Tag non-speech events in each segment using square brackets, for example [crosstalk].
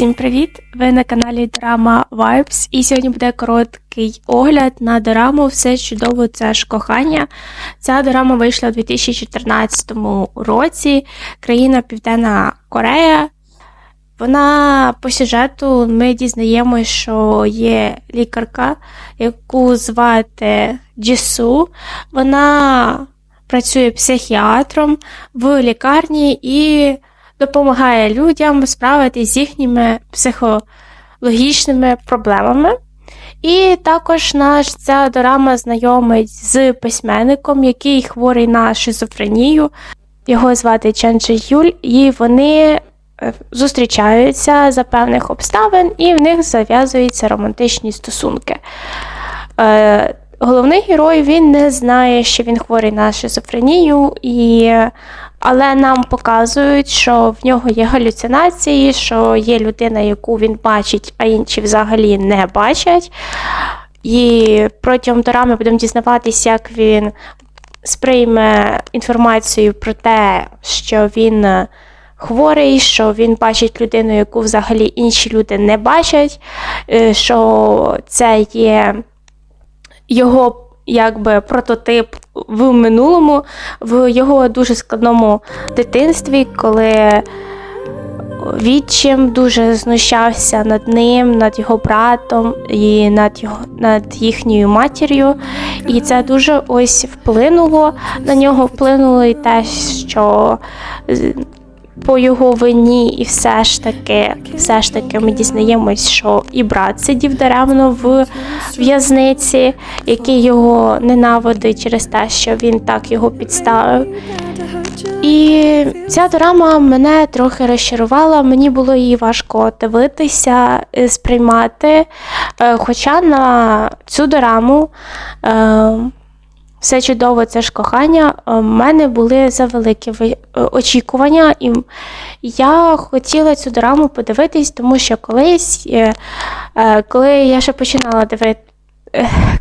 Всім привіт! Ви на каналі Драма Vibes і сьогодні буде короткий огляд на дораму Все чудово, це ж кохання. Ця дорама вийшла у 2014 році. Країна Південна Корея. Вона по сюжету ми дізнаємося, що є лікарка, яку звати Джісу. Вона працює психіатром в лікарні і допомагає людям справитися з їхніми психологічними проблемами. І також наш ця дорама знайомить з письменником, який хворий на шизофренію. Його звати Чен Джи Юль, і вони е, зустрічаються за певних обставин, і в них зав'язуються романтичні стосунки. Е, головний герой він не знає, що він хворий на шизофренію, і але нам показують, що в нього є галюцинації, що є людина, яку він бачить, а інші взагалі не бачать. І протягом дорами будемо дізнаватися, як він сприйме інформацію про те, що він хворий, що він бачить людину, яку взагалі інші люди не бачать, е, що це є його якби прототип в минулому, в його дуже складному дитинстві, коли відчим дуже знущався над ним, над його братом і над його над їхньою матір'ю. І це дуже ось вплинуло на нього, вплинуло і те, що по його вині, і все ж таки, все ж таки, ми дізнаємось, що і брат сидів даремно в в'язниці, який його ненавидить через те, що він так його підставив. І ця драма мене трохи розчарувала, мені було її важко дивитися, е, сприймати. Е, хоча на цю драму е, все чудово, це ж кохання. У е, мене були завеликі е, очікування, і я хотіла цю драму подивитись, тому що колись, е, коли я ще починала дивити.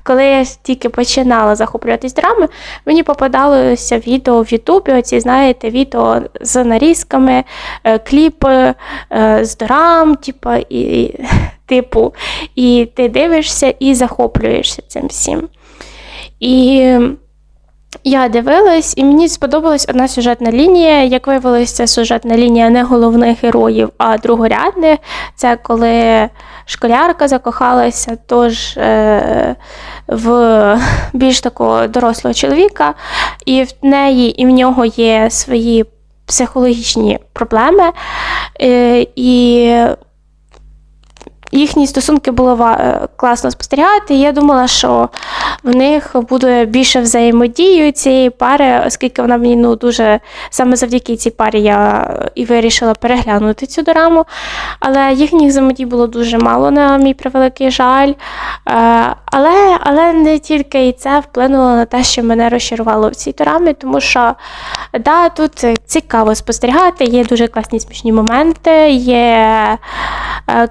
Коли я тільки починала захоплюватись драми, мені попадалося відео в Ютубі, оці, знаєте, відео з нарізками, кліпи з драм, типу, і, [laughs] типу, і ти дивишся і захоплюєшся цим всім. І я дивилась, і мені сподобалась одна сюжетна лінія. Як виявилося, це сюжетна лінія не головних героїв, а другорядних. Це коли школярка закохалася тож е, в більш такого дорослого чоловіка, і в неї і в нього є свої психологічні проблеми. Е, і Їхні стосунки було е, класно спостерігати. І я думала, що в них буде більше взаємодії цієї пари, оскільки вона мені ну, дуже саме завдяки цій парі я і вирішила переглянути цю дораму. Але їхніх взаємодій було дуже мало, на мій превеликий жаль. Е, але але не тільки і це вплинуло на те, що мене розчарувало в цій дорамі, тому що да, тут цікаво спостерігати, є дуже класні смішні моменти. є е,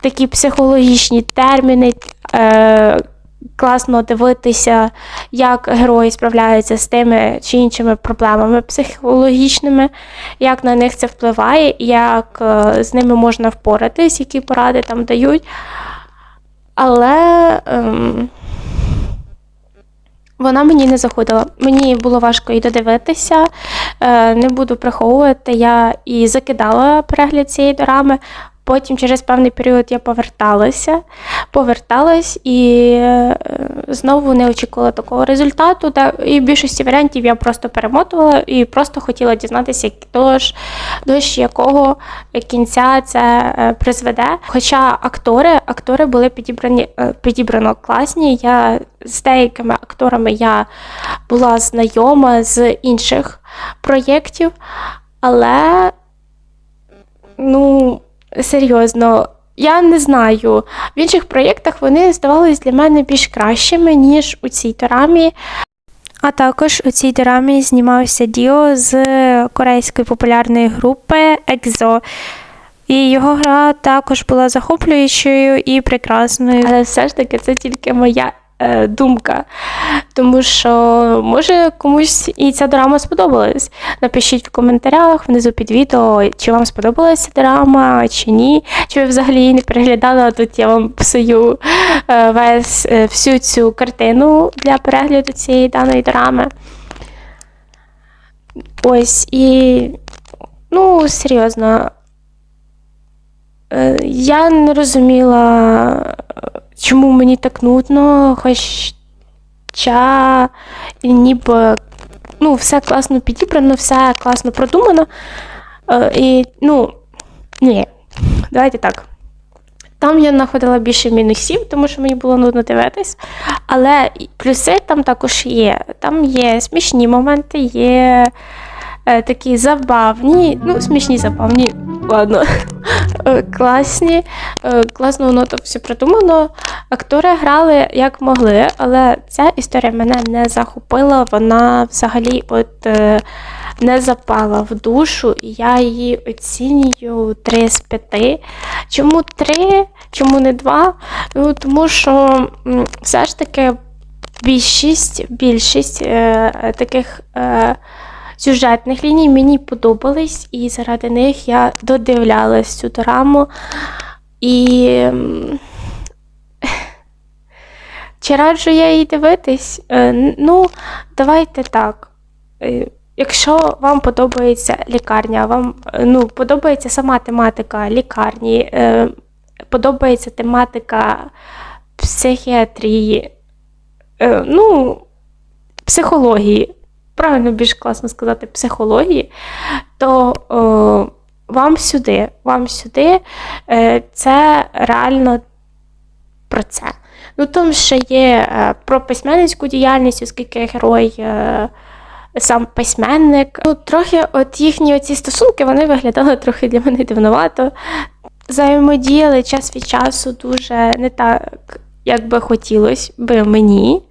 такі психологічні терміни. Е, Класно дивитися, як герої справляються з тими чи іншими проблемами психологічними, як на них це впливає, як е, з ними можна впоратись, які поради там дають. Але ем, вона мені не заходила. Мені було важко її додивитися, е, не буду приховувати. Я і закидала перегляд цієї дорами. Потім через певний період я поверталася, поверталась і е, знову не очікувала такого результату. І в більшості варіантів я просто перемотувала і просто хотіла дізнатися, до ж, до ж якого кінця це е, призведе. Хоча актори актори були підібрані е, підібрано класні. Я з деякими акторами я була знайома з інших проєктів, але ну серйозно, я не знаю. В інших проєктах вони здавались для мене більш кращими, ніж у цій дорамі. А також у цій дорамі знімався Діо з корейської популярної групи EXO. І його гра також була захоплюючою і прекрасною. Але все ж таки це тільки моя е, думка. Тому що може комусь і ця драма сподобалась. Напишіть в коментарях внизу під відео, чи вам сподобалася драма, чи ні. Чи ви взагалі не переглядали, а тут я вам псую е, весь е, всю цю картину для перегляду цієї даної драми. Ось і. Ну, серйозно. Я не розуміла, чому мені так нудно, хоча ніби ну, все класно підібрано, все класно продумано. Е, І, ну, ні, давайте так. Там я знаходила більше мінусів, тому що мені було нудно дивитись. Але плюси там також є. Там є смішні моменти, є е, такі забавні, ну, смішні, забавні, ладно, класні. Е, класно воно так все придумано. Актори грали як могли, але ця історія мене не захопила. Вона взагалі от. Е, не запала в душу, і я її оцінюю 3 з 5. Чому 3? Чому не 2? Ну, тому що все ж таки більшість, більшість е, таких е, сюжетних ліній мені подобались, і заради них я додивлялась цю драму. І чи раджу я її дивитись? Е, ну, давайте так. Е, Якщо вам подобається лікарня, вам е, ну, подобається сама тематика лікарні, подобається тематика психіатрії, ну, психології, правильно більш класно сказати, психології, то е, вам сюди, вам сюди е, це реально про це. Ну, тому що є е, про письменницьку діяльність, оскільки герой. Е, сам письменник. Ну, трохи от їхні оці стосунки вони виглядали трохи для мене дивновато. Взаємодіяли час від часу дуже не так, як би хотілося би мені.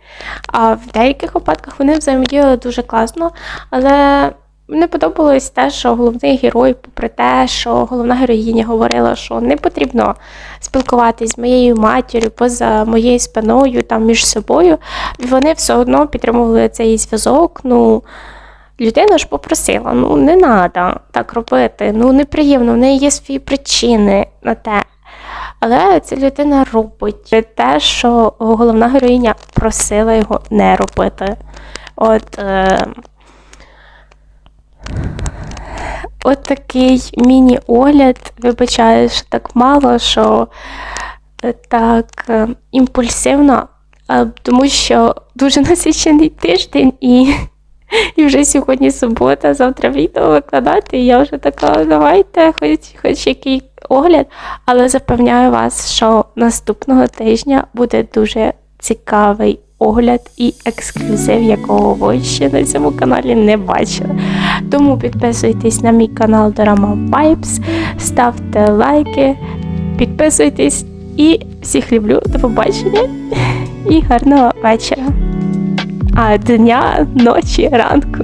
А в деяких випадках вони взаємодіяли дуже класно, але мені подобалось те, що головний герой, попри те, що головна героїня говорила, що не потрібно спілкуватись з моєю матір'ю поза моєю спиною, там між собою, вони все одно підтримували цей зв'язок. Ну, людина ж попросила, ну не треба так робити, ну неприємно, в неї є свої причини на те. Але ця людина робить те, що головна героїня просила його не робити. От, е, от такий міні-огляд. Вибачаю, що так мало, що е, так е, імпульсивно, а, тому що дуже [laughs] насичений тиждень і, і вже сьогодні субота, завтра відео викладати. І я вже така, давайте, хоч, хоч який огляд, але запевняю вас, що наступного тижня буде дуже цікавий огляд і ексклюзив, якого ви ще на цьому каналі не бачили. Тому підписуйтесь на мій канал Dorama Vibes, ставте лайки, підписуйтесь і всіх люблю. До побачення і гарного вечора. А дня, ночі, ранку.